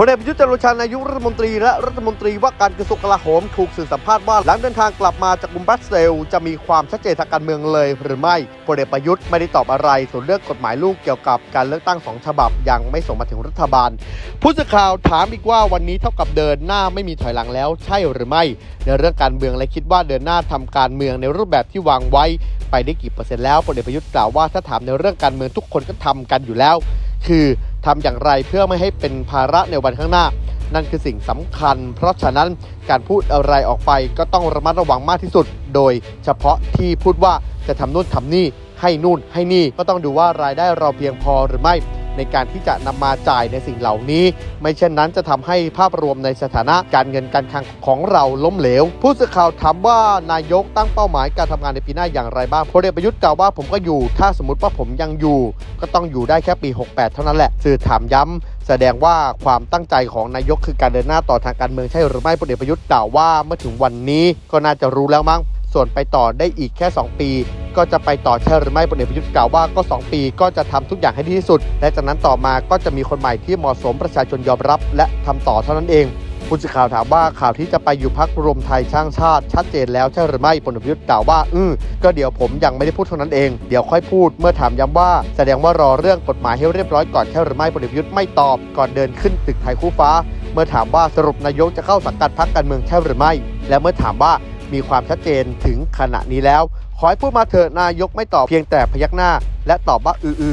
พลเอกประยุทร์โอชานายกรัฐมนตรีและรัฐมนตรีว่าการกระทรวงกลาโหมถูกสื่อสัมภาษณ์ว่าหลังเดินทางกลับมาจากกรุงบรัสเซลจะมีความชัดเจนทางการเมืองเลยหรือไม่พลเอกประยุทธ์ไม่ได้ตอบอะไรส่วนเรื่องกฎหมายลูกเกี่ยวกับการเลือกตั้งสองฉบับยังไม่ส่งมาถึงรัฐบาล ผู้สื่อข่าวถามอีกว่าวันนี้เท่ากับเดินหน้าไม่มีถอยหลังแล้ว ใช่หรือไม่ ในเรื่องการเมืองและคิดว่าเดินหน้าทำการเมืองในรูปแบบที่วางไว้ ไปได้กี่เปอร์เซ็นต์แล้วพลเอกประยุทธ์กล่าวว่าถ้าถามในเรื่องการเมืองทุกคนก็ทำกันอยู่แล้ว คือ ทำอย่างไรเพื่อไม่ให้เป็นภาระในวันข้างหน้า นั่นคือสิ่งสำคัญ เพราะฉะนั้นการพูดอะไรออกไปก็ต้องระมัดระวังมากที่สุด โดยเฉพาะที่พูดว่าจะทำนู่นทำนี่ให้นู่นให้นี่ก็ต้องดูว่ารายได้เราเพียงพอหรือไม่ ในการที่จะนำมาจ่ายในสิ่งเหล่านี้ ไม่เช่นนั้นจะทำให้ภาพรวมในสถานะการเงินการคลังของเราล้มเหลว ผู้สื่อข่าวถามว่านายกตั้งเป้าหมายการทำงานในปีหน้าอย่างไรบ้างพลเอกประยุทธ์กล่าวว่าผมก็อยู่ ถ้าสมมติว่าผมยังอยู่ ก็ต้องอยู่ได้แค่ปี 68 เท่านั้นแหละสื่อถามย้ำแสดงว่าความตั้งใจของนายกคือการเดินหน้าต่อทางการเมืองใช่หรือไม่พลเอกประยุทธ์กล่าวว่าเมื่อถึงวันนี้ก็น่าจะรู้แล้วมั้ง ส่วนไปต่อได้อีกแค่ 2 ปี ก็จะไปต่อใช่หรือไม่พลเอกประยุทธ์กล่าวว่าก็ 2 ปีก็จะทำทุกอย่างให้ดีที่สุด และจากนั้นต่อมาก็จะมีคนใหม่ที่เหมาะสมประชาชนยอมรับ และทำต่อเท่านั้นเองผู้สื่อข่าวถามว่าข่าวที่จะไปอยู่พักรวมไทยช่างชาติ ชัดเจนแล้วใช่หรือไม่พลเอกประยุทธ์กล่าวว่าอือก็เดี๋ยวผมยังไม่ได้พูดเท่านั้นเอง เดี๋ยวค่อยพูดเมื่อถามย้ำว่า แสดงว่ารอเรื่องกฎหมายให้เรียบร้อยก่อนใช่หรือไม่พลเอกประยุทธ์ไม่ตอบก่อนเดินขึ้นตึกไทยคู่ฟ้า เมื่อถามว่าสรุปนายกจะเข้าสังกัดพรรคการเมืองใช่หรือไม่ และเมื่อถามว่า มีความชัดเจนถึงขณะนี้แล้ว ขอให้พูดมาเถอะนายกไม่ตอบเพียงแต่พยักหน้า และตอบว่าอืออ